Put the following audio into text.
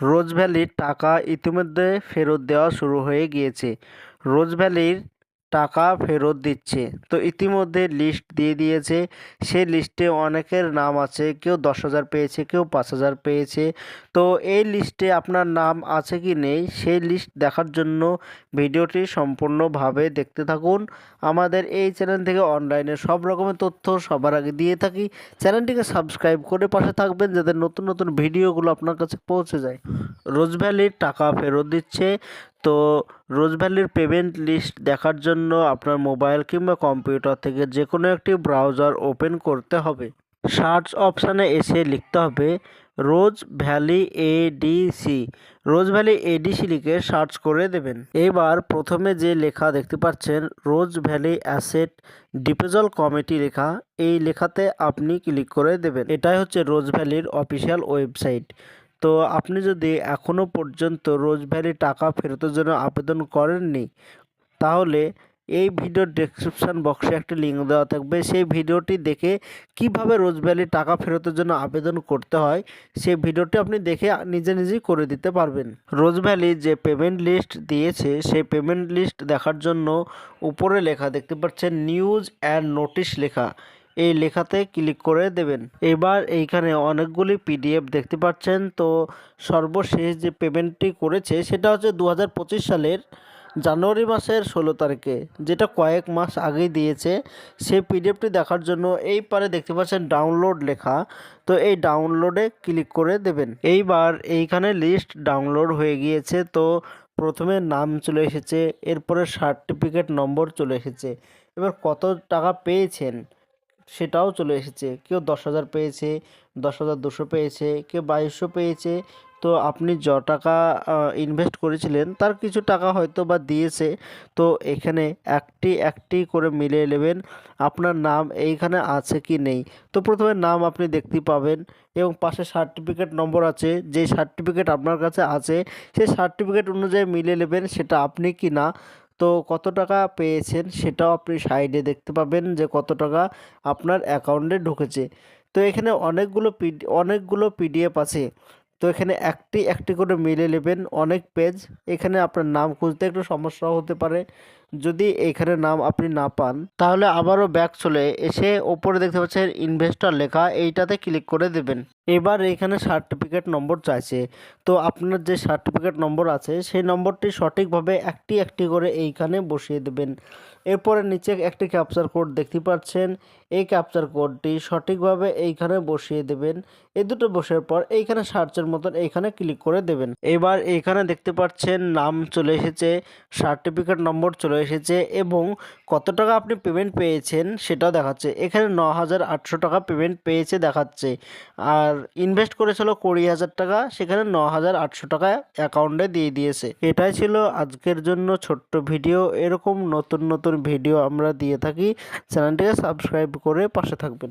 রোজ ভ্যালির টাকা ইতিমধ্যে ফেরত দেওয়া শুরু হয়ে গিয়েছে। রোজ ভ্যালির টাকা ফেরত দিচ্ছে। তো ইতিমধ্যে লিস্ট দিয়ে দিয়েছে। সেই লিস্টে অনেকের নাম আছে। কেউ দশ হাজার পেয়েছে, কেউ পাঁচ হাজার পেয়েছে। তো এই লিস্টে আপনার নাম আছে কি নেই, সেই লিস্ট দেখার জন্য ভিডিওটি সম্পূর্ণভাবে দেখতে থাকুন। আমাদের এই চ্যানেল থেকে অনলাইনে সব রকমের তথ্য সবার আগে দিয়ে থাকি। চ্যানেলটিকে সাবস্ক্রাইব করে পাশে থাকবেন যাতে নতুন নতুন ভিডিওগুলো আপনার কাছে পৌঁছে যায়। রোজ ভ্যালির টাকা ফেরত দিচ্ছে। তো রোজ ভ্যালির পেমেন্ট লিস্ট দেখার জন্য আপনার মোবাইল কিংবা কম্পিউটার থেকে যে কোনো একটি ব্রাউজার ওপেন করতে হবে। সার্চ অপশানে এসে লিখতে হবে Rose Valley ADC Rose Valley ADC লিখে সার্চ করে দেবেন। এবার প্রথমে যে লেখা দেখতে পাচ্ছেন Rose Valley asset disposal committee লেখা, এই লেখাতে আপনি ক্লিক করে দেবেন। এটাই হচ্ছে রোজ ভ্যালির অফিসিয়াল ওয়েবসাইট তো আপনি যদি এখনও পর্যন্ত রোজ ভ্যালি টাকা ফেরতের জন্য আবেদন করেননি, তাহলে এই ভিডিওর ডেসক্রিপশান বক্সে একটা লিঙ্ক দেওয়া থাকবে। সেই ভিডিওটি দেখে কীভাবে রোজ ভ্যালি টাকা ফেরতের জন্য আবেদন করতে হয়, সেই ভিডিওটি আপনি দেখে নিজে নিজেই করে দিতে পারবেন। রোজ ভ্যালি যে পেমেন্ট লিস্ট দিয়েছে, সেই পেমেন্ট লিস্ট দেখার জন্য উপরে লেখা দেখতে পাচ্ছেন নিউজ অ্যান্ড নোটিশ লেখা। এই লেখাতে ক্লিক করে দেবেন। এবার এইখানে অনেকগুলি পিডিএফ দেখতে পাচ্ছেন। তো সর্বশেষ যে পেমেন্টটি করেছে সেটা হচ্ছে দু হাজার পঁচিশ সালের জানুয়ারি মাসের ষোলো তারিখে, যেটা কয়েক মাস আগেই দিয়েছে। সেই পিডিএফটি দেখার জন্য এই পারে দেখতে পাচ্ছেন ডাউনলোড লেখা। তো এই ডাউনলোডে ক্লিক করে দেবেন। এইবার এইখানে লিস্ট ডাউনলোড হয়ে গিয়েছে। তো প্রথমে নাম চলে এসেছে, এরপরে সার্টিফিকেট নম্বর চলে এসেছে। এবার কত টাকা পেয়েছেন? সেটাও চলে এসেছে। কেউ দশ হাজার পেয়েছে, দশ হাজার দুশো পেয়েছে, কেউ বাইশশো পেয়েছে। তো আপনি য টাকা ইনভেস্ট করেছিলেন, তার কিছু টাকা হয়তো বা দিয়েছে। তো এখানে একটি একটি করে মিলিয়ে নেবেন, আপনার নাম এইখানে আছে কি নেই। তো প্রথমে নাম আপনি দেখতে পাবেন এবং পাশে সার্টিফিকেট নম্বর আছে। যে সার্টিফিকেট আপনার কাছে আছে, সেই সার্টিফিকেট অনুযায়ী মিলিয়ে নেবেন, সেটা আপনি কি না তো কত টাকা পেয়েছেন সেটাও আপনি সাইডে দেখতে পাবেন যে কত টাকা আপনার অ্যাকাউন্টে ঢুকেছে। তো এখানে অনেকগুলো পিডি অনেকগুলো পিডিএফ আছে। তো এখানে একটি একটি করে মিলে নেবেন, অনেক পেজ এখানে আপনার নাম খুঁজতে একটু সমস্যা হতে পারে। যদি এখানে নাম আপনি না পান, তাহলে আবারও ব্যাক চলে এসে ওপরে দেখতে পাচ্ছেন ইনভেস্টর লেখা, এইটাতে ক্লিক করে দেবেন। এবার এখানে সার্টিফিকেট নম্বর চাইছে। তো আপনার যে সার্টিফিকেট নম্বর আছে, সেই নম্বরটি সঠিকভাবে একটি একটি করে এইখানে বসিয়ে দেবেন। এরপরে নিচে একটি ক্যাপচার কোড দেখতে পাচ্ছেন। এই ক্যাপচার কোডটি সঠিকভাবে এইখানে বসিয়ে দেবেন। এই দুটো বসার পর এইখানে সার্চের মতন এইখানে ক্লিক করে দেবেন। এবার এইখানে দেখতে পাচ্ছেন নাম চলে এসেছে সার্টিফিকেট নম্বর চলে এসেছে এবং কত টাকা আপনি পেমেন্ট পেয়েছেন সেটাও দেখাচ্ছে। এখানে ন টাকা পেমেন্ট পেয়েছে দেখাচ্ছে। আর ইনভেস্ট করেছিল কুড়ি হাজার টাকা, সেখানে ন হাজার আটশো টাকা অ্যাকাউন্টে দিয়ে দিয়েছে। এটাই ছিল আজকের জন্য ছোট্ট ভিডিও। এরকম নতুন নতুন ভিডিও আমরা দিয়ে থাকি। চ্যানেলটিকে সাবস্ক্রাইব করে পাশে থাকবেন।